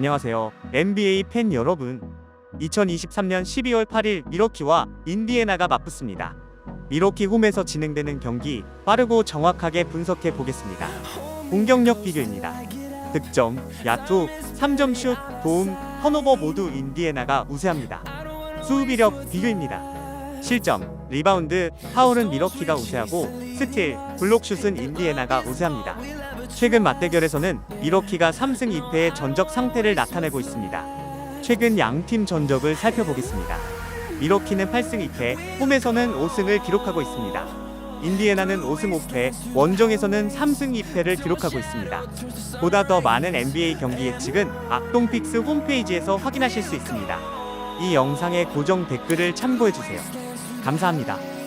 안녕하세요. NBA 팬 여러분. 2023년 12월 8일 미러키와 인디애나가 맞붙습니다. 미러키 홈에서 진행되는 경기 빠르고 정확하게 분석해 보겠습니다. 공격력 비교입니다. 득점, 야투, 3점 슛, 도움, 턴오버 모두 인디애나가 우세합니다. 수비력 비교입니다. 실점, 리바운드, 파울은 미러키가 우세하고 스틸, 블록슛은 인디애나가 우세합니다. 최근 맞대결에서는 미러키가 3승 2패의 전적 상태를 나타내고 있습니다. 최근 양팀 전적을 살펴보겠습니다. 미러키는 8승 2패, 홈에서는 5승을 기록하고 있습니다. 인디애나는 5승 5패, 원정에서는 3승 2패를 기록하고 있습니다. 보다 더 많은 NBA 경기 예측은 악동픽스 홈페이지에서 확인하실 수 있습니다. 이 영상의 고정 댓글을 참고해주세요. 감사합니다.